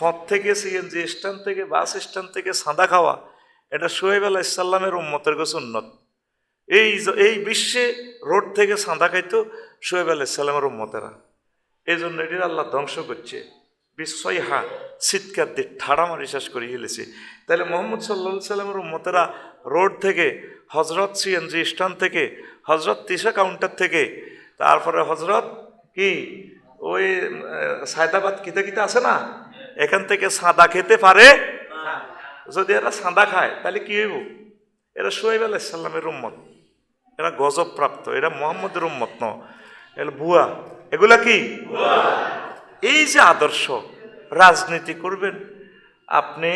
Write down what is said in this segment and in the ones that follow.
ফত থেকে CNG stand থেকে bus stand থেকে সাদা খাওয়া, এটা সোহেব আলাহ ইসাল্লামের উম্মতের কাছে উন্নত এই এই বিশ্বে রোড থেকে সাদা খাইতো সোহেব আলাহ ইসাল্লামের উম্মতেরা। এই জন্য এটির আল্লাহ ধ্বংস করছে। বিস্ময় হা শীতকার দিয়ে ঠাড়া মারি শেষ করে ফেলেছে। তাহলে মোহাম্মদ সাল্লা সাল্লামের উম্মতেরা রোড থেকে হজরত সিএনজি স্ট্যান্ড থেকে হজরত তিশা কাউন্টার থেকে, তারপরে হজরত কি? ওই সায়দাবাদ কিতা কিতে আছে না? এখান থেকে সাদা খেতে পারে? যদি এরা সাদা খায়, তাহলে কি হইব? এরা সোহেব আলাহ সাল্লামের উম্মত। এরা গজব প্রাপ্ত এরা মোহাম্মদের উম্মত ন। এগুলো ভুয়া এগুলা কি? এই যে আদর্শ, রাজনীতি করবেন, আপনি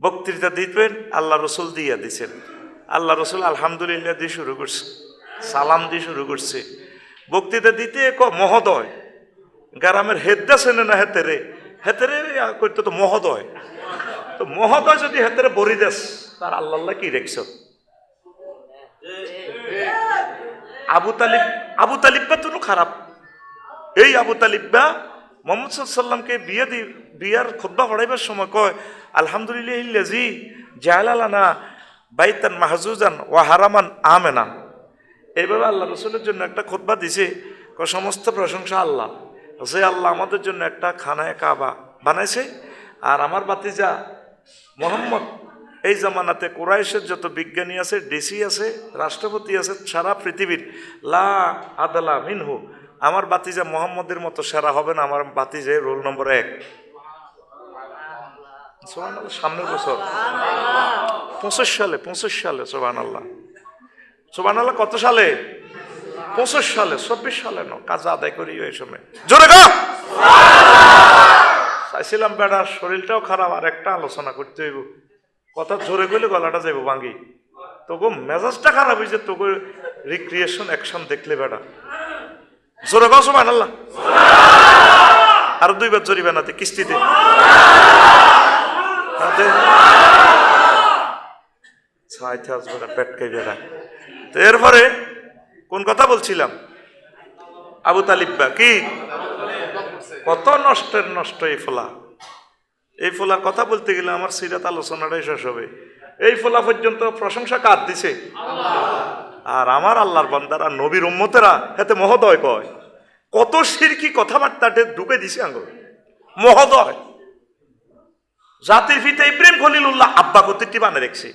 বক্তৃতা দিবেন, আল্লাহ রসুল দিয়া দিছেন। আল্লাহ রসুল আলহামদুলিল্লাহ দিয়ে শুরু করছে, সালাম দিয়ে শুরু করছে। বক্তৃতা দিতে ক মহোদয়, গ্রামের হেদ্দা সেনে না হেতেরে হেতেরে করতে তো মহোদয়। তো মহোদয় যদি হেতেরে বরি দেস, তার আল্লাহ কি রেখছ? আবু তালিব, আবু তালিব্বা তো খারাপ। এই আবু তালিব্বা মোহাম্মদ সাল্লামকে বিয়ে দি, বিয়ার খুদ্া পড়াইবার সময় কয়, আলহামদুলিল্লাহ ইল্লাজি জালালানা বাইতান মাহজুজান ওয়া হারামান আমেনান এইভাবে আল্লাহ রসুলের জন্য একটা খোদবা দিছে। সমস্ত প্রশংসা আল্লাহ। যে আল্লাহ আমাদের জন্য একটা খানায় কাবা বানাইছে, আর আমার বাতিজা মোহাম্মদ, এই জামানাতে কোরাইশের যত বিজ্ঞানী আছে, ডিসি আছে, রাষ্ট্রপতি আছে, সারা পৃথিবীর, লা আদালা মিনহু, আমার বাতিজা মোহাম্মদের মতো সেরা হবে না আমার বাতিজে রোল নম্বর এক। আল্লাহ সামনের বছর। পঁচিশ সালে পঁচিশ সালে সোহান আল্লাহ সোহান আল্লাহ কত সালে? পঁচিশ সালে, চব্বিশ সালে ন কাজ আদায় করি ওই সময়। জোরে চাইছিলাম বেড়ার শরীরটাও খারাপ, আর একটা আলোচনা করতে হইব। কথা জোরে গেলে গলাটা যাইব ভাঙ্গি। তোকে মেজাজটা খারাপ হয়েছে তোকে রিক্রিয়েশন অ্যাকশন দেখলে বেড়া জোরে গাও সবাই আল্লাহ আর দুইবার জরিবে নাতে কিস্তিতে পেটকাই বেড়া তো এরপরে কোন কথা বলছিলাম? আবু তালিব্বা কি? কত নষ্টের নষ্ট এই ফোলা। এই ফোলার কথা বলতে গেলে আমার সিরাত আলোচনাটাই শেষ হবে। এই ফোলা পর্যন্ত প্রশংসা কার দিছে? আর আমার আল্লাহর বান্দারা, নবীর উম্মতেরা, এতে মহোদয় কয়, কত সিরকি কথাবার্তা ঢুকে দিছে আঙ্গ মহোদয়। জাতির ফিতে ইব্রাহিম খলিলুল্লাহ আব্বা কতিটি বানে রেখছে।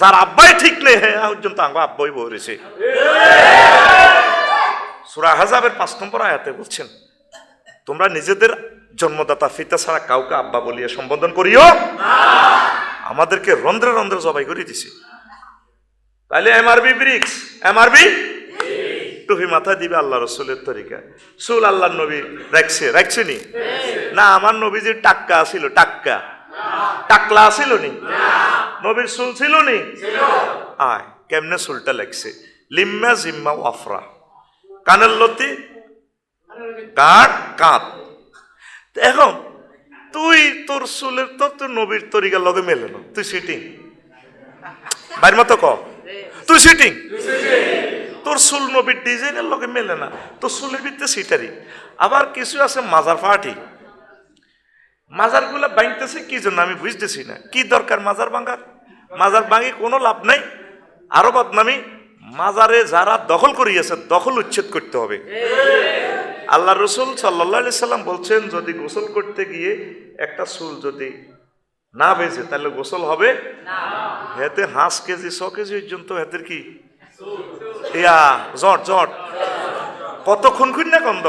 যার আব্বাই ঠিক নেই হ্যাঁ পর্যন্ত আঙ্গ আব্বাই বলেছে সুরা হাজাবের পাঁচ নম্বর আয়াতে বলছেন, তোমরা নিজেদের জন্মদাতা ফিতা ছাড়া কাউকে আব্বা বলিয়ে সম্বোধন করিও আমাদেরকে রন্ধ্রে রন্ধ্রে জবাই করে দিছে। তাহলে এমআরবি ব্রিক্স, এমআরবি টুপি মাথায় দিবে আল্লাহ রসুলের তরিকা। সুল আল্লাহ নবী রাখছে রাখছে নি? না, আমার নবী যে টাক্কা আছিল, টাক্কা। টাকলা আছিল নি? নবীর সুল ছিল নি? আয় কেমনে সুলটা লাগছে? লিম্মা জিম্মা ওয়াফরা কানের লতি? কাঠ তো এখন তুই তোর চুলের তো তোর নবীর তরিকার লগে মেলে না। তুই সিটিং বাইর মতো ক? তুই সিটিং তোর চুল নবীর ডিজাইনের লগে মেলে না। তোর চুলের ভিতরে সিটারি আবার কিছু আছে মাজার পার্টি মাজারগুলা ভাঙতেছে কি জন্য আমি বুঝতেছি না। কি দরকার মাজার ভাঙার? মাজার ভাঙি কোনো লাভ নাই। আরও বদনামি। মাজারে যারা দখল করিয়েছে, দখল উচ্ছেদ করতে হবে। আল্লাহ রসুল সাল্লাহ সাল্লাম বলছেন, যদি গোসল করতে গিয়ে একটা চুল যদি না বেজে, তাহলে গোসল হবে? হেতে হাঁস কেজি, ছ কেজি পর্যন্ত হেতের কি? ইয়া, জট জট। কত খুন খুন না কন্দ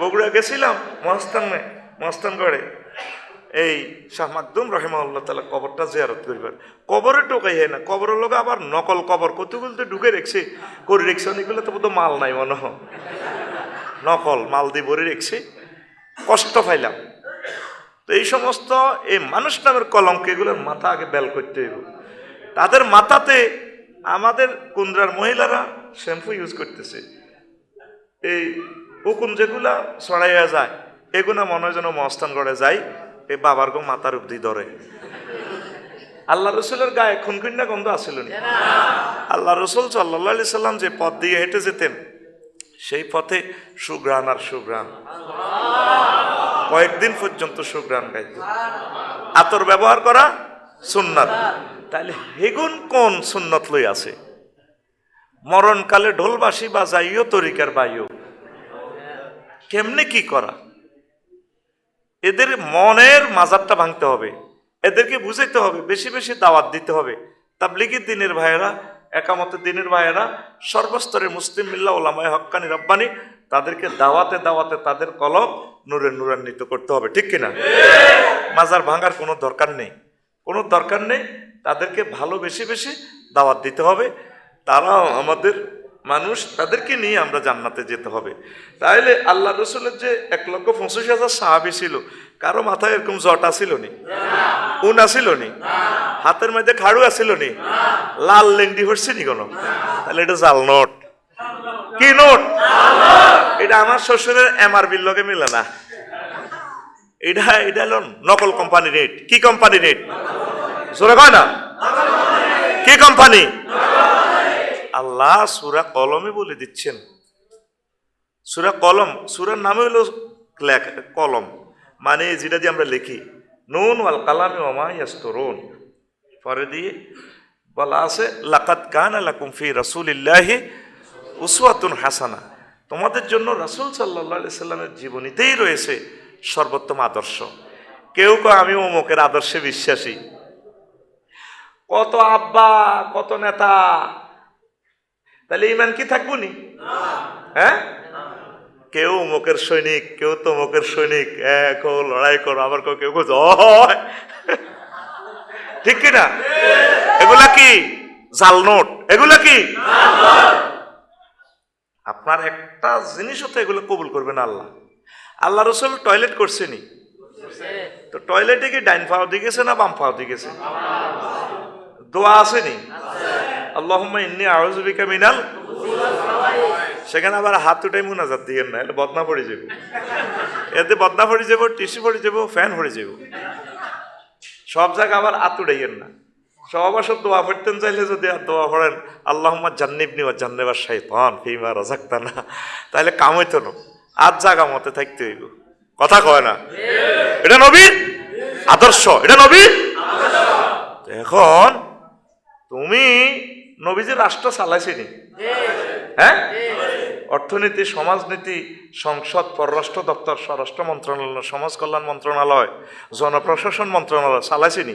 বগুড়া গেছিলাম মহাস্তানে মহাস্তানগড়ে এই শাহ মাকদুম রহেমাউল্লাহ তালা কবরটা জিয়ারত করিবার। কবরে টোকাই হয় না, কবরের লোক আবার নকল কবর, কতগুলো তো ঢুকে রেখছে। করে রেখছে, অনেকগুলো তো বোধহয় মাল নাই মনে হয়। নকল মাল দিয়ে ভরে রেখছে। কষ্ট পাইলাম। তো এই সমস্ত এই মানুষ নামের কলঙ্ক এগুলোর মাথা আগে বেল করতে হইব। তাদের মাথাতে আমাদের কুন্দ্রার মহিলারা শ্যাম্পু ইউজ করতেছে। এই উকুন যেগুলা ছড়াইয়া যায়, এগুলা মনে হয় যেন মস্তান করে যায় এই বাবার গো মাথার অব্দি ধরে। আল্লাহ রসুলের গায়ে খুনখুন্না গন্ধ আসিল আল্লাহ রসুল সাল্লাহ আলি সাল্লাম যে পথ দিয়ে হেঁটে যেতেন, সেই পথে সুগ্রাণ আর সুগ্রাণ। কয়েকদিন পর্যন্ত সুগ্রাণ গাইত। আতর ব্যবহার করা সুন্নাত। তাহলে হেগুন কোন সুন্নত লই আছে মরণকালে ঢোলবাসি বা যাইও তরিকার বাইও কেমনে কি করা? এদের মনের মাজারটা ভাঙতে হবে। এদেরকে বুঝাইতে হবে, বেশি বেশি দাওয়াত দিতে হবে। তাবলিগের দিনের ভাইয়েরা একামত দিনের ভাইয়েরা সর্বস্তরের মুসলিম মিল্লা, ওলামায় হক্কানি রব্বানি, তাদেরকে দাওয়াতে দাওয়াতে তাদের কলম নূরে নূরান্বিত করতে হবে। ঠিক কিনা? মাজার ভাঙার কোনো দরকার নেই। কোনো দরকার নেই, তাদেরকে ভালো বেশি বেশি দাওয়াত দিতে হবে। তারাও আমাদের মানুষ তাদেরকে নিয়ে আমরা জান্নাতে যেতে হবে। তাইলে আল্লাহ রসুলের যে এক লক্ষ পঁচিশ হাজার সাহাবি ছিল, কারও মাথায় এরকম জট আসিল নি উন আসিল নি হাতের মধ্যে খাড়ু আসিল নি লাল লেংডি হচ্ছে নি কোনো? তাহলে এটা জাল নোট। কি নোট? এটা আমার শ্বশুরের এমআরবির লগে মিলে না। এটা এটা হলো নকল কোম্পানি রেট কি কোম্পানি রেট জোরে কয় না? কি কোম্পানি আল্লাহ সুরা কলমে বলে দিচ্ছেন। সুরা কলম, সুরার নামে হলো কলম। মানে যেটা দিয়ে আমরা লিখি, নুন ওয়াল কালামে ওমাইয়াস্তরুন পরে দিয়ে বলা আছে লাকাত কান আলাকুম ফি রাসূলিল্লাহি উসওয়াতুন হাসানা। তোমাদের জন্য রাসূল আলাইহি সাল্লামের জীবনীতেই রয়েছে সর্বোত্তম আদর্শ। কেউ কেউ আমি অমুকের আদর্শে বিশ্বাসী। কত আব্বা, কত নেতা তাহলে ইমান কি থাকব নি? হ্যাঁ? কেউ মুখের সৈনিক, কেউ তো মুখের সৈনিক। এক ও লড়াই করো, আবার কেউ কেউ ঠিক কি না? এগুলা কি? জাল নোট। এগুলা কি? আপনার একটা জিনিসও তো এগুলো কবুল করবেন আল্লাহ। আল্লাহ রসুল টয়লেট করছেনি তো টয়লেটে কি ডাইন পাও দিয়ে গেছে না বাম পাও দিয়ে গেছে? দোয়া আসেনি আল্লাহুম্মা ইন্নি আউযুবিকা মিনাল সেখানে আবার হাত উঠাই মুনাজাত দিয়েন না, এটা বদনা পড়ে যাব। এতে বদনা পড়ে যাব টিসি পড়ে যাব, ফ্যান পড়ে যাব। সব জায়গা আবার হাত উঠাইয়েন না। সব আসর দোয়া পড়তেন চাইলে যদি আর দোয়া পড়েন, আল্লাহুম্মা জান্নিবনি ওয়া জান্নিবার শাইতান ফিমা রাযাকতানা। তাহলে কাম হইতো না। আজ জায়গা মতে থাকতে হইব। কথা কয় না? এটা নবীর আদর্শ। এটা নবীর এখন তুমি নবীজি রাষ্ট্র চালাইছিনি। হ্যাঁ? অর্থনীতি সমাজনীতি সংসদ পররাষ্ট্র দপ্তর স্বরাষ্ট্র মন্ত্রণালয় সমাজ কল্যাণ মন্ত্রণালয় জনপ্রশাসন মন্ত্রণালয় চালাইছিনি?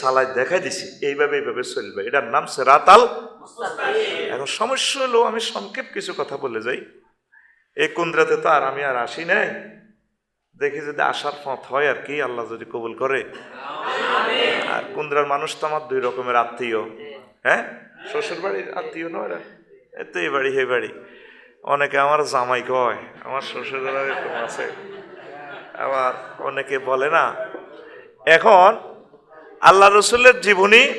চালাই দেখাই দিছি এইভাবে এইভাবে চলবে। এটার নাম সেরাতাল এখন সমস্যা হলো আমি সংক্ষেপ কিছু কথা বলে যাই। এই কুন্দ্রাতে তো আর আমি আর আসি নাই। দেখি যদি আসার পথ হয় আর কি আল্লাহ যদি কবুল করে। আর কুন্দ্রার মানুষ তো আমার দুই রকমের আত্মীয়। হ্যাঁ? শ্বশুর বাড়ির আত্মীয় নয় এত এই বাড়ি, হে বাড়ি। অনেকে আমার জামাই কয়, আমার শ্বশুর এরকম আছে। আবার অনেকে বলে না। এখন আল্লাহ রসুলের জীবনী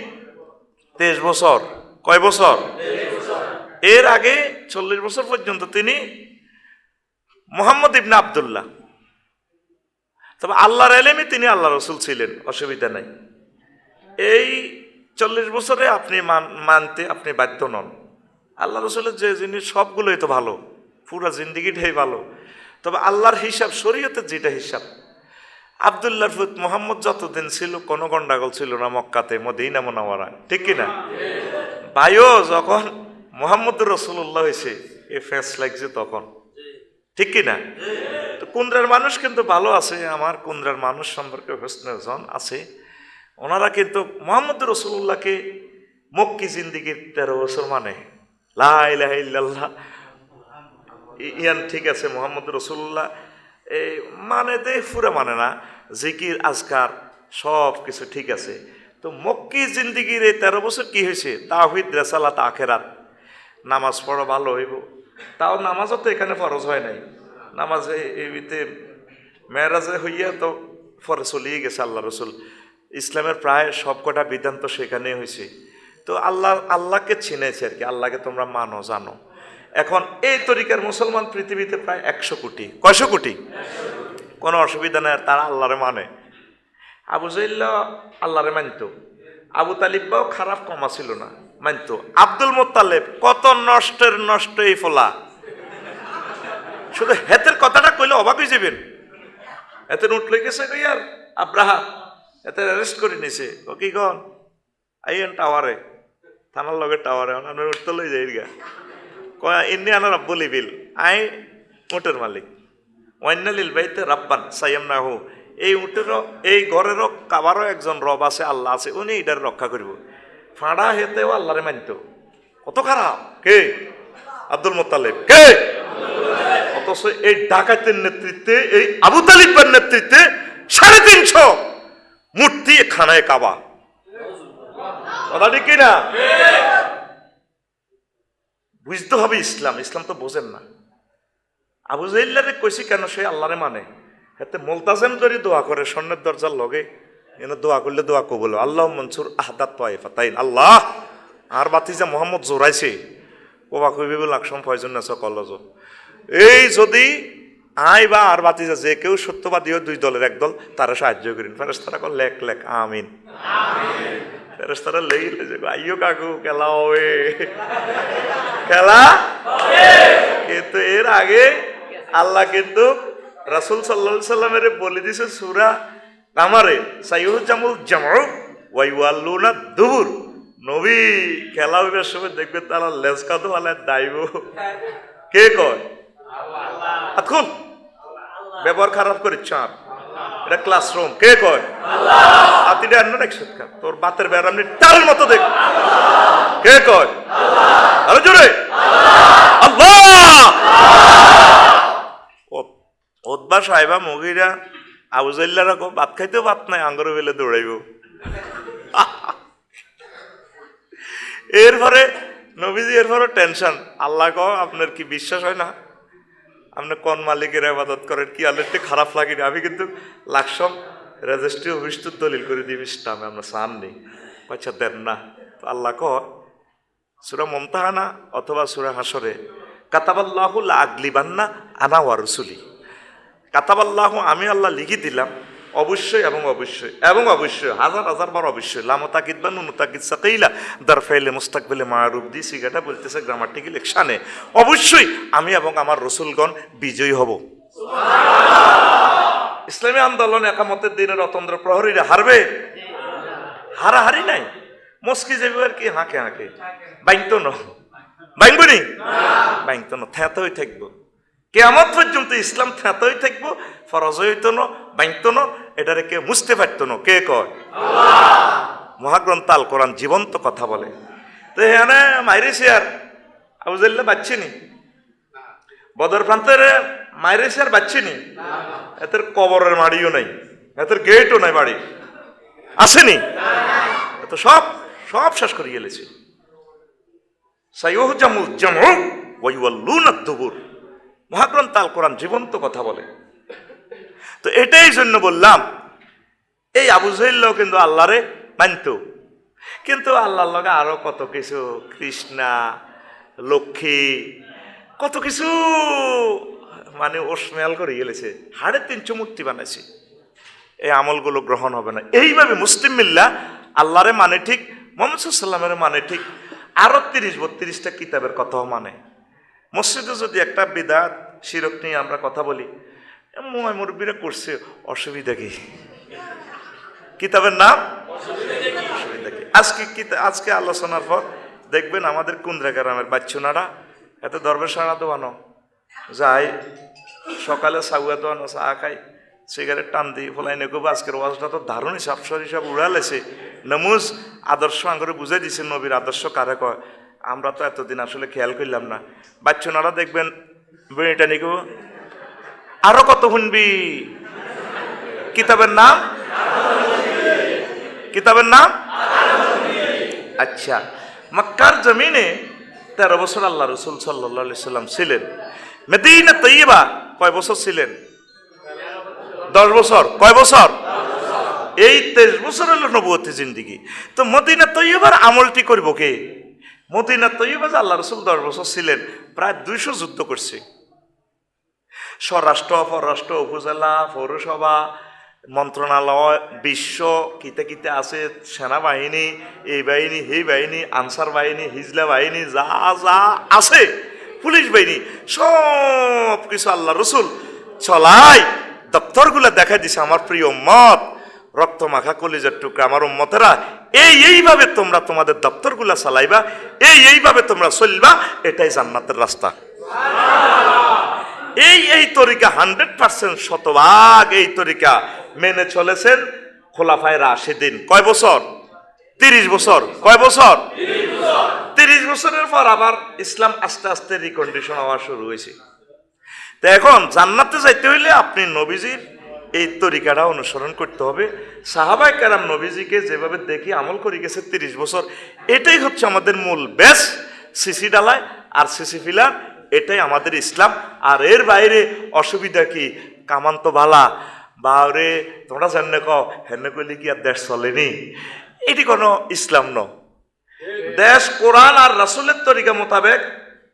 তেইশ বছর। কয় বছর? এর আগে চল্লিশ বছর পর্যন্ত তিনি মোহাম্মদ ইবনা আবদুল্লাহ। তবে আল্লাহর এলেমে তিনি আল্লাহ রসুল ছিলেন, অসুবিধা নাই। এই চল্লিশ বছরে আপনি মান- মানতে আপনি বাধ্য নন। আল্লাহ রসুলের যে জিনিস, সবগুলোই তো ভালো। পুরো জিন্দিগিটাই ভালো। তবে আল্লাহর হিসাব, শরীয়তের যেটা হিসাব। আবদুল্লাহ ফুত মোহাম্মদ যতদিন ছিল, কোনো গন্ডাগোল ছিল না মক্কাতে, মদিনা মোনাওয়ারা ঠিক কিনা? বায়ো যখন মোহাম্মদ রসুল্লাহ হয়েছে, এ ফেস লাগছে তখন। ঠিক কিনা? তো কুন্দ্রার মানুষ কিন্তু ভালো আছে, আমার কুন্দ্রার মানুষ সম্পর্কে হোসনের জন আছে। ওনারা কিন্তু মোহাম্মদ রসুল্লাহকে মক্কি জিন্দিগির তেরো বছর মানে ইয়ান, ঠিক আছে মোহাম্মদ রসুল্লাহ এই মানে দে ফুরে মানে না, জিকির, আজকার, সব কিছু ঠিক আছে। তো মক্কি জিন্দিগির এই তেরো বছর কি হয়েছে? তাহিদ রেসালাত, আখেরাত। নামাজ পড়া ভালো হইব। তাও নামাজও তো এখানে ফরজ হয় নাই। নামাজে এবিতে মেয়েরাজে হইয়া তো ফরে চলিয়ে গেছে আল্লাহ রসুল। ইসলামের প্রায় সবকটা বিধান তো সেখানে হয়েছে। তো আল্লাহ, আল্লাহকে চিনেছে আর কি, আল্লাহকে তোমরা মানো, জানো। এখন এই তরিকার মুসলমান পৃথিবীতে প্রায় একশো কোটি। কয়শো কোটি? কোনো অসুবিধা নেই তারা আল্লাহরে মানে। আবু জাইল্লা আল্লাহরে মানত। আবু তালিবাও খারাপ কমা ছিল না, মানত। আব্দুল মোত্তালেব, কত নষ্টের নষ্ট এই ফোলা। শুধু হেতের কথাটা কইলে অবাক হয়ে যাবেন। এতে লই গেছে কই আর? আব্রাহা। এতে অ্যারেস্ট করে নিছে। ও কি কন? আইয়েন টাওয়ারে থানার লগে টাওয়ারে আমরা উঠতে লই যাই গা। কয় ইন্নি আনার আব্বুলি বিল আই, উটের মালিক। ওয়ান্নালিল বাইতে রাব্বান, সাইয়াম না হো। এই উটেরও, এই ঘরেরও কাবারও একজন রব আছে, আল্লাহ আছে। উনি এটার রক্ষা করিব। ফাঁড়া হেতেও আল্লাহরে মানত। কত খারাপ। কে? আব্দুল মোত্তালেব। কে? অথচ এই ডাকাতের নেতৃত্বে, এই আবু তালিবের নেতৃত্বে সাড়ে তিনশো মূর্তি খানায় কাবা। কথা ঠিক কিনা বুঝতে হবে ইসলাম ইসলাম তো বোঝেন না। আবু জাইল্লারে কইছি কেন সে আল্লাহরে মানে? এতে মোলতাজেম যদি দোয়া করে, স্বর্ণের দরজার লগে এনে দোয়া করলে দোয়া কবল। আল্লাহ মনসুর আহদাত পাইফা তাই আল্লাহ, আর বাতিজা মোহাম্মদ জোরাইছে ওবা কইবে বলে আকসম ফয়জন কলজ এই যদি আই বা আর বাতিজা যে কেউ সত্যবাদী হয় দুই দলের এক দল তারা সাহায্য করেন। ফেরেস্তারা কল লেখ লেখ আমিন। ফেরেস্তারা লেগে লেগে আইও কাকু খেলা হবে। খেলা কিন্তু এর আগে আল্লাহ কিন্তু রাসুল সাল্লা সাল্লামের বলে দিছে সুরা আমারে সাইহুজ্জামুল জামাউ ওয়াইওয়াল্লুনা দুবুর। নবী খেলা হইবার সময় দেখবে তারা লেজ কাঁদো আলে দাইব কে কয়? এখন ব্যবহার খারাপ করে চার এটা ক্লাসরুম কে কয়? আতিটা অন্য একসাথে খান তোর বাতের বেড়া আপনি টাল মতো দেখ। কে কয়? আরও জোরে। আল্লাহ। ওদবা সাহেবা মগিরা আবুজাল্লারা কো ভাত খাইতেও ভাত নাই আঙ্গরে বেলে দৌড়াইব। এরপরে নবীজি এরপরে টেনশন। আল্লাহ কো আপনার কি বিশ্বাস হয় না? আপনি কোন মালিকের আবাদত করেন? কি আল্লাহ একটু খারাপ লাগে আমি কিন্তু লাকসম রেজিস্ট্রি অফিস তো দলিল করে দিই, ইসলামে আমরা চান নেই। আচ্ছা দেন না। আল্লাহ ক সুরা মমতাহানা অথবা সুরা হাসরে কাতাবাল্লাহ লা আগলিবান্না আনা ওয়ারসুলি কাতাবাল্লাহ, আমি আল্লাহ লিখি দিলাম অবশ্যই এবং অবশ্যই এবং অবশ্যই, হাজার হাজার বার অবশ্যই লামতাকিদ বা নুতাকিদ সাকাইলা দারফাইলে মুস্তাকবিলে মারুফ দি সিগাটা বলতেছে গ্রামাটিক্যাল একশানে অবশ্যই আমি এবং আমার রসুলগণ বিজয়ী হব। ইসলামী আন্দোলন একামতের দিনে রতন্দ্র প্রহরীরা হারবে? হারাহারি নাই। মস্কি যাবে আর কি, হাঁকে হাঁকে। বাইংতো ন। বাইংবনি বাইংতো ন, থ্যাঁতই থাকব। কেমন পর্যন্ত ইসলাম থ্যাঁতই থাকব, ফরজ হইতো ন, বাইতো ন, এটারে কে মুছতে পারতো না, কে কয়? মহাগ্রন্থ আল কোরআন জীবন্ত কথা বলে। তো এখানে মাইরেছে আর আবুজাল্লা বাচ্চিনি বদর প্রান্তের মাইরেছে আর বাচ্চিনি এদের কবরের মাড়িও নাই, এদের গেটও নাই বাড়ি। আসেনি তো সব সব শেষ করে গেলেছে। সাইহ জামুল জামু ওয়াইওয়াল্লুন দুবুর। মহাগ্রন্থ আল কোরআন জীবন্ত কথা বলে। তো এটাই জন্য বললাম, এই আবু জহিল্লাও কিন্তু আল্লাহরে মানত। কিন্তু আল্লাহর লগে আরও কত কিছু, কৃষ্ণা, লক্ষ্মী, কত কিছু মানে ওসমেয়াল করে গেলেছে। সাড়ে তিনশো মূর্তি বানাইছে। এই আমলগুলো গ্রহণ হবে না। এইভাবে মুসলিম মিল্লা আল্লাহরে মানে ঠিক, মোহাম্মদ সাল্লামের মানে ঠিক, আরও তিরিশ, বত্রিশটা কিতাবের কথাও মানে। মসজিদে যদি একটা বিদাত, শিরক নিয়ে আমরা কথা বলি ময় মুরব্বীরা করছে, অসুবিধা কি? কিতাবের নাম? অসুবিধা কি? আজকে আজকে আলোচনার পর দেখবেন আমাদের কুন্দ্রা গ্রামের বাচ্চুনারা এত দরবেশ সারা দোয়ানো। যাই, সকালে সাগুয়া দোয়ানো, চা খাই, সিগারেট টান দিই, ফলাই নেগো আজকের ওয়াজটা তো দারুণ হিসাব হিসাব উড়ালেছে। নমুজ আদর্শ আঙ্গরে বুঝাই দিছে নবীর আদর্শ কারে কয়? আমরা তো এতদিন আসলে খেয়াল করলাম না। বাচ্চনারা দেখবেন, বেড়িটা নিকো, আরও কত শুনবি? কিতাবের নাম? কিতাবের নাম? আচ্ছা মক্কার জমিনে তেরো বছর আল্লাহ রসুল সাল্লাম ছিলেন। মেদিনা তৈবা কয় বছর ছিলেন? দশ বছর। কয় বছর? এই তেইশ বছর হলো নবতী জিন্দিগি। তো মদিনা তৈবার আমলটি করব কে? মদিনা তৈবা যে আল্লাহ রসুল দশ বছর ছিলেন, প্রায় দুইশো যুদ্ধ করছে। স্বরাষ্ট্র, পররাষ্ট্র, উপজেলা, পৌরসভা, মন্ত্রণালয়, বিশ্ব, কিতে কিতে আছে, সেনাবাহিনী, এই বাহিনী, সেই বাহিনী, আনসার বাহিনী, হিজলা বাহিনী, যা যা আছে, পুলিশ বাহিনী সব কিছু আল্লাহ রসুল চলাই, দপ্তরগুলো দেখা দিছে আমার প্রিয় মত রক্ত মাখা কলিজার টুকরা আমার উম্মতেরা, এই এইভাবে তোমরা তোমাদের দপ্তরগুলা চালাইবা, এই এইভাবে তোমরা চলবা, এটাই জান্নাতের রাস্তা। এই এই তরিকা হান্ড্রেড পার্সেন্ট শতভাগ এই তরিকা মেনে চলেছেন খোলাফায় রাশেদিন। কয় বছর? তিরিশ বছর। কয় বছর? তিরিশ বছরের পর আবার ইসলাম আস্তে আস্তে রিকন্ডিশন হওয়া শুরু হয়েছে। তো এখন জান্নাতে যাইতে হইলে আপনি নবীজির এই তরিকাটা অনুসরণ করতে হবে। সাহাবাই কারাম নবীজিকে যেভাবে দেখি, আমল করে গেছে তিরিশ বছর, এটাই হচ্ছে আমাদের মূল বেশ সিসি ডালায় আর সিসি ফিলার, এটাই আমাদের ইসলাম। আর এর বাইরে অসুবিধা কি? কামান্ত বালা, বা রে তোমরা জানে ক হেনে কইলে কি আর দেশ চলেনি? এটি কোনো ইসলাম ন দেশ কোরআন আর রাসুলের তরিকা মোতাবেক,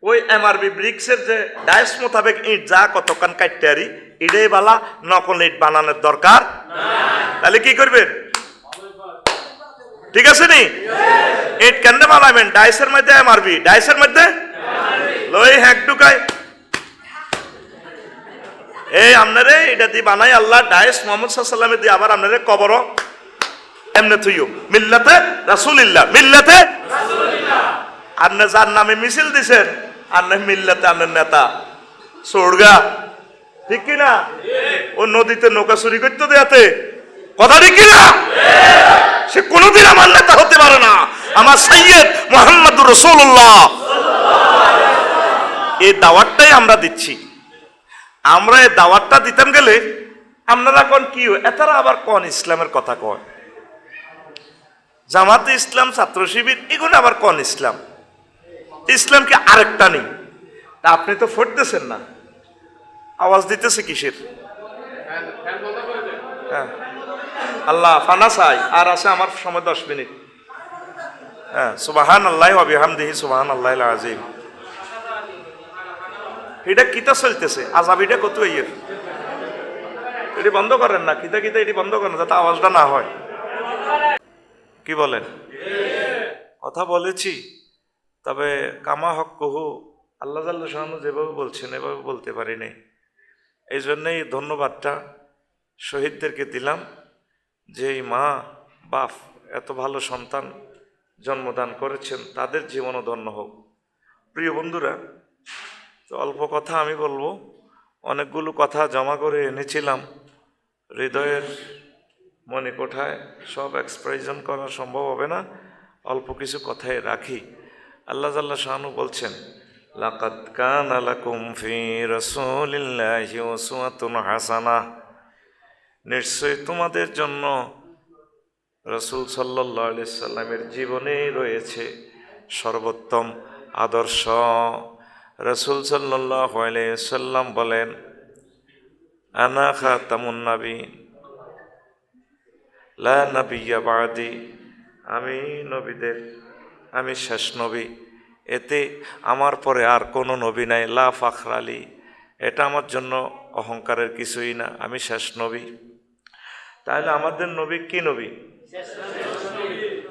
ওই এমআরবি ব্রিক্সের যে ডাইস মোতাবেক ইট, যা কতক্ষণ কাটতে আরি ইটাই বালা নকল ইট বানানোর দরকার? তাহলে কি করবেন? ঠিক আছে নি? ইট কেন বানাবেন? ডাইসের মধ্যে এমআরবি ডাইসের মধ্যে? লই হ্যাক ঢুকায় এই আপনারে এটা দিয়ে বানাই আল্লাহ, ডাইস মোহাম্মদ সাল্লামে দিয়ে আবার আপনারে কবর। এমনে থুইও। মিল্লাতে রাসুলিল্লাহ। মিল্লাতে আপনি যার নামে মিছিল দিছেন আপনি মিল্লাতে আপনার নেতা। সোড়গা। ঠিক কিনা ও নদীতে নৌকা চুরি করতে দেয়াতে। কথা ঠিক কিনা সে কোনোদিন আমার নেতা হতে পারে না। আমার সৈয়দ মোহাম্মদ রসুল্লাহ এই দাওয়াতটাই আমরা দিচ্ছি। আমরা এই দাওয়াতটা দিতাম গেলে আপনারা কোন কি এতারা আবার কন ইসলামের কথা কয়? জামাতে ইসলাম, ছাত্র শিবির, এগুলো আবার কন ইসলাম? ইসলাম কি আরেকটা নেই? তা আপনি তো ফুটতেছেন না। আওয়াজ দিতেছে কিসের? হ্যাঁ। আল্লাহ ফানা চাই। আর আছে আমার সময় দশ মিনিট। হ্যাঁ সুবাহান আল্লাহ অবিহামদিহি সুবাহান আল্লাহ আজিম এটা কিতা চলতেছে? আজাবিটা কত ইয়ের এটি বন্ধ করেন না কিতা কিতা এটি বন্ধ করেন যাতে আওয়াজটা না হয়। কি বলেন? কথা বলেছি। তবে কামা হক কহু আল্লাহ জাল্লা শাহানু যেভাবে বলছেন এভাবে বলতে পারিনি এই জন্যেই ধন্যবাদটা শহীদদেরকে দিলাম যে এই মা, বাপ এত ভালো সন্তান জন্মদান করেছেন, তাদের জীবনও ধন্য হোক। প্রিয় বন্ধুরা, তো অল্প কথা আমি বলব, অনেকগুলো কথা জমা করে এনেছিলাম। হৃদয়ের মনে কোঠায় সব এক্সপ্রেশন করা সম্ভব হবে না, অল্প কিছু কথায় রাখি। আল্লাহ জাল্লা শাহানু বলছেন লাকাদ কান আলাকুম ফি রাসূলিল্লাহি উসওয়াতুন হাসানাহ নিশ্চয়ই তোমাদের জন্য রসুল সাল্লাহ সাল্লামের জীবনেই রয়েছে সর্বোত্তম আদর্শ। রসুল সাল্লাহ সাল্লাম বলেন, আনা খা তামুন নাবি লা নবিয়া বাদি। আমি নবীদের, আমি শেষ নবী। এতে আমার পরে আর কোনো নবী নাই, লা ফাখরালি এটা আমার জন্য অহংকারের কিছুই না, আমি শেষ নবী। তাহলে আমাদের নবী কি নবী?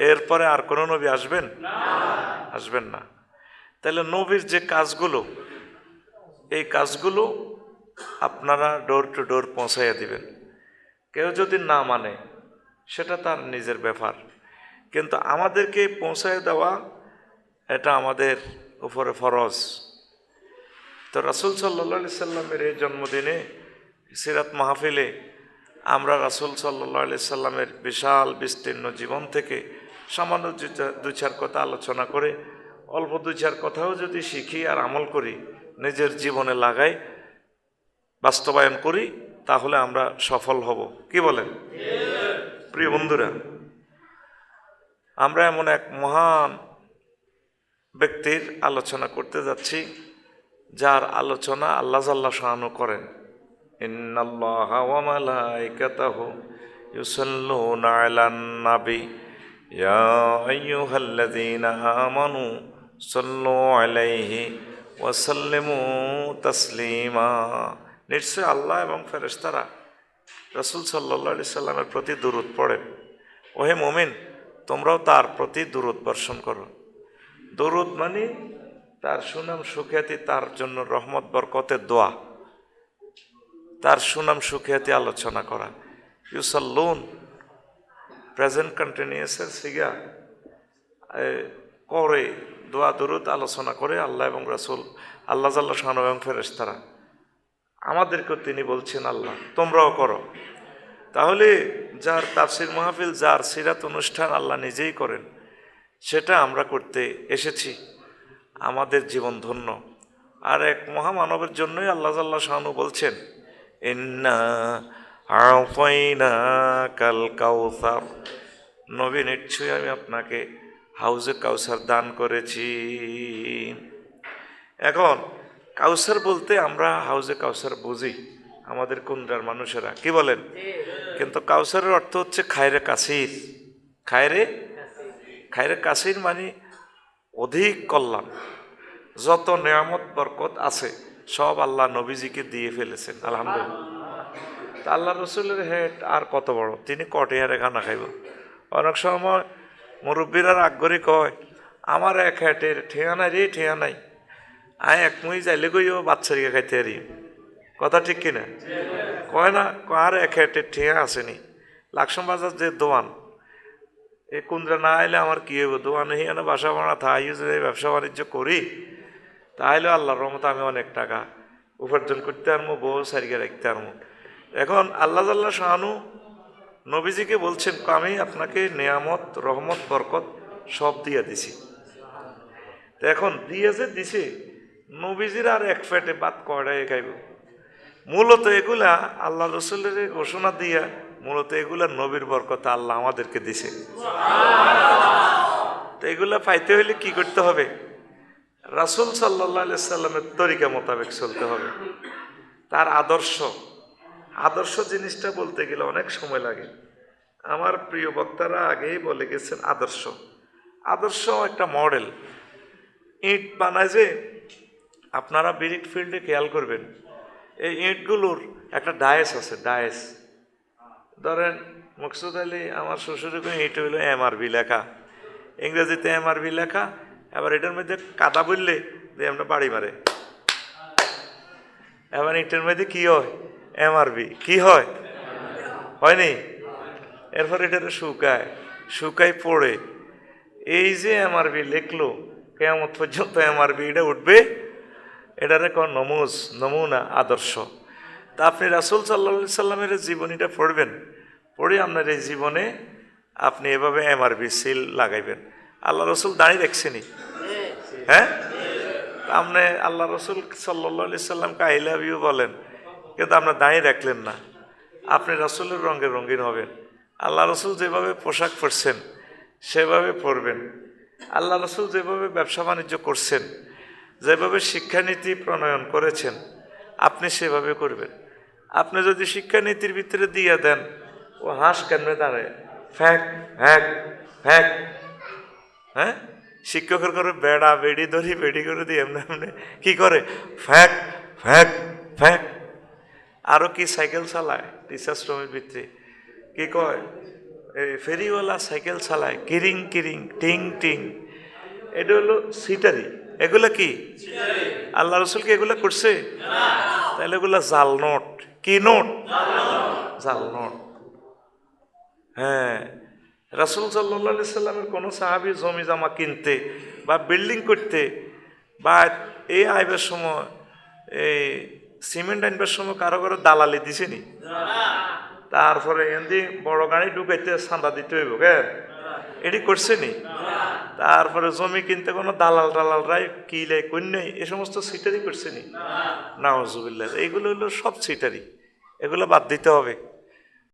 এরপরে আর কোনো নবী আসবেন? আসবেন না। তাহলে নবীর যে কাজগুলো, এই কাজগুলো আপনারা ডোর টু ডোর পৌঁছাইয়া দিবেন। কেউ যদি না মানে সেটা তার নিজের ব্যাপার। কিন্তু আমাদেরকে পৌঁছায় দেওয়া এটা আমাদের উপরে ফরজ। তো রাসুল সাল্লা সাল্লামের এই জন্মদিনে সিরাত মাহফিলে আমরা রাসুল সাল্লি সাল্লামের বিশাল, বিস্তীর্ণ জীবন থেকে সামান্য দু চার কথা আলোচনা করে, অল্প দু চার কথাও যদি শিখি আর আমল করি, নিজের জীবনে লাগাই, বাস্তবায়ন করি, তাহলে আমরা সফল হব। কি বলেন? প্রিয় বন্ধুরা, আমরা এমন এক মহান ব্যক্তির আলোচনা করতে যাচ্ছি যার আলোচনা আল্লাহ জাল্লা শাহানু করেন إن الله وملائكته يصلون على النبي يا أيها الذين آمنوا صلوا عليه وسلموا تسليما নিশ্চয় আল্লাহ এবং ফেরেশতারা রসুল সাল্লি সাল্লামের প্রতি দূরত পড়েন ওহে মোমিন তোমরাও তার প্রতি দূরত বর্ষণ করো দরুদ মানে তার সুনাম সুখ্যাতি, তার জন্য রহমত, বরকতের দোয়া। তার সুনাম সুখ্যাতি আলোচনা করা। ইউসাল্লুন, প্রেজেন্ট কন্টিনিউসের সিগা করে দোয়া, দরুদ আলোচনা করে আল্লাহ এবং রাসুল, আল্লাহ জাল্লা শাহান এবং ফেরেশতারা। আমাদেরকেও তিনি বলছেন, আল্লাহ, তোমরাও করো। তাহলে যার তাফসির মাহফিল, যার সিরাত অনুষ্ঠান আল্লাহ নিজেই করেন। সেটা আমরা করতে এসেছি। আমাদের জীবন ধন্য। আর এক মহামানবের জন্যই আল্লাহ জাল্লাহ শাহানু বলছেন ইন্না আফাইনা কাল কাউসার। নবী নিশ্চয়ই আমি আপনাকে হাউজে কাউসার দান করেছি। এখন কাউসার বলতে আমরা হাউজে কাউসার বুঝি আমাদের কুন্দ্রার মানুষেরা। কি বলেন? কিন্তু কাউসারের অর্থ হচ্ছে খায়রে কাসির। খায়রে খায়রে কাসির মানে অধিক কল্যাণ। যত নিয়ামত, বরকত আছে, সব আল্লাহ নবীজিকে দিয়ে ফেলেছেন, আলহামদুলিল্লাহ। তা আল্লাহ রসুলের হেড আর কত বড়? তিনি কটিয়ারে খানা খাইব? অনেক সময় মুরব্বীরা করে কয়, আমার এক হেটের ঠেয়া নাই রে, ঠেয়া নাই। আয় এক মুই যাইলে গইও বাচ্চারিকে খাইতে পারি কথা ঠিক কিনা? কয় না আর এক হেটের ঠেয়া আসেনি লাকসাম বাজার যে দোয়ান এ কুন্দ্রা না আইলে আমার কি হইব? দোয়ানে হিয়ানে বাসা ভাড়া থাই যদি ব্যবসা বাণিজ্য করি তাহলে আল্লাহর রহমত আমি অনেক টাকা উপার্জন করতে পারব বউ সারিকে রাখতে পারব এখন আল্লাহ আল্লাহ শাহানু নবীজিকে বলছেন আমি আপনাকে নিয়ামত, রহমত, বরকত সব দিয়ে দিছি। এখন দিয়ে যে দিছে, নবীজির আর এক ফেটে বাদ কয়টাই খাইব? মূলত এগুলা আল্লাহ রসুলের ঘোষণা দিয়া মূলত এগুলা নবীর বরকত আল্লাহ আমাদেরকে দিছে। তো এগুলা পাইতে হইলে কি করতে হবে? রাসুল সাল্লাহ সাল্লামের তরিকা মোতাবেক চলতে হবে। তার আদর্শ। আদর্শ জিনিসটা বলতে গেলে অনেক সময় লাগে। আমার প্রিয় বক্তারা আগেই বলে গেছেন আদর্শ। আদর্শ একটা মডেল। ইট বানায় যে আপনারা বিরিট ফিল্ডে খেয়াল করবেন। এই ইটগুলোর একটা ডায়েস আছে ডায়েস। ধরেন, মকসুদ আলী আমার শ্বশুরের কোনো ইট হইল এমআরবি লেখা। ইংরেজিতে এম এমআরবি লেখা, এবার এটার মধ্যে কাদা বললে দিয়ে আমরা বাড়ি মারে এবার ইটের মধ্যে কি হয়? এম এমআরবি কি হয়? হয়নি? এরপর এটারে শুকায়। শুকায় পড়ে। এই যে এম এমআরবি লিখলো কেমন পর্যন্ত এমআরবি এটা উঠবে, এটারে কন নমুজ, নমুনা, আদর্শ। তা আপনি রাসুল সাল্লা সাল্লামের জীবনীটা পড়বেন। পড়ে আপনার এই জীবনে আপনি এভাবে এম আর এমআরবি সিল লাগাইবেন। আল্লাহ রসুল দাঁড়িয়ে দেখছেনি হ্যাঁ? আপনি আল্লাহ রসুল সাল্লি সাল্লামকে আই লাভ ইউ বলেন, কিন্তু আপনার দাঁড়িয়ে রাখলেন না। আপনি রসুলের রঙে রঙিন হবেন। আল্লাহ রসুল যেভাবে পোশাক পরছেন, সেভাবে পরবেন। আল্লাহ রসুল যেভাবে ব্যবসা বাণিজ্য করছেন, যেভাবে শিক্ষানীতি প্রণয়ন করেছেন, আপনি সেভাবে করবেন। আপনি যদি শিক্ষানীতির ভিতরে দিয়ে দেন ও হাঁস কেন দাঁড়ায়? ফ্যাক ফ্যাক ফ্যাক। হ্যাঁ? শিক্ষকের করে বেড়া বেড়ি ধরি বেড়ি করে দিয়ে এমনি এমনি। কি করে? ফ্যাক ফ্যাক ফ্যাক। আরও কি সাইকেল চালায়? টিচার শ্রমের ভিত্তি কি কয়? এই ফেরিওয়ালা সাইকেল চালায় কিরিং কিরিং টিং টিং। এটা হলো সিটারি। এগুলা কি? আল্লাহ রসুল কি এগুলা করছে? তাহলে এগুলা জাল নোট। কি নোট জাল নোট। হ্যাঁ রাসুল সাল্লি সাল্লামের কোনো সাহাবি জমি জামা কিনতে বা বিল্ডিং করতে বা এই আইবার সময়, এই সিমেন্ট আনবার সময় কারও কারও দালালি দিছেনি? তারপরে এমনি বড় গাড়ি ঢুকাইতে চাঁদা দিতে হইব কেন এটি করছে নি তারপরে জমি কিনতে কোনো দালাল টালালরাই কিলাই কন্যাই এ সমস্ত সিটারি করছে নি নাওজুবিল্লাহ, এইগুলো হলো সব সিটারি এগুলো বাদ দিতে হবে।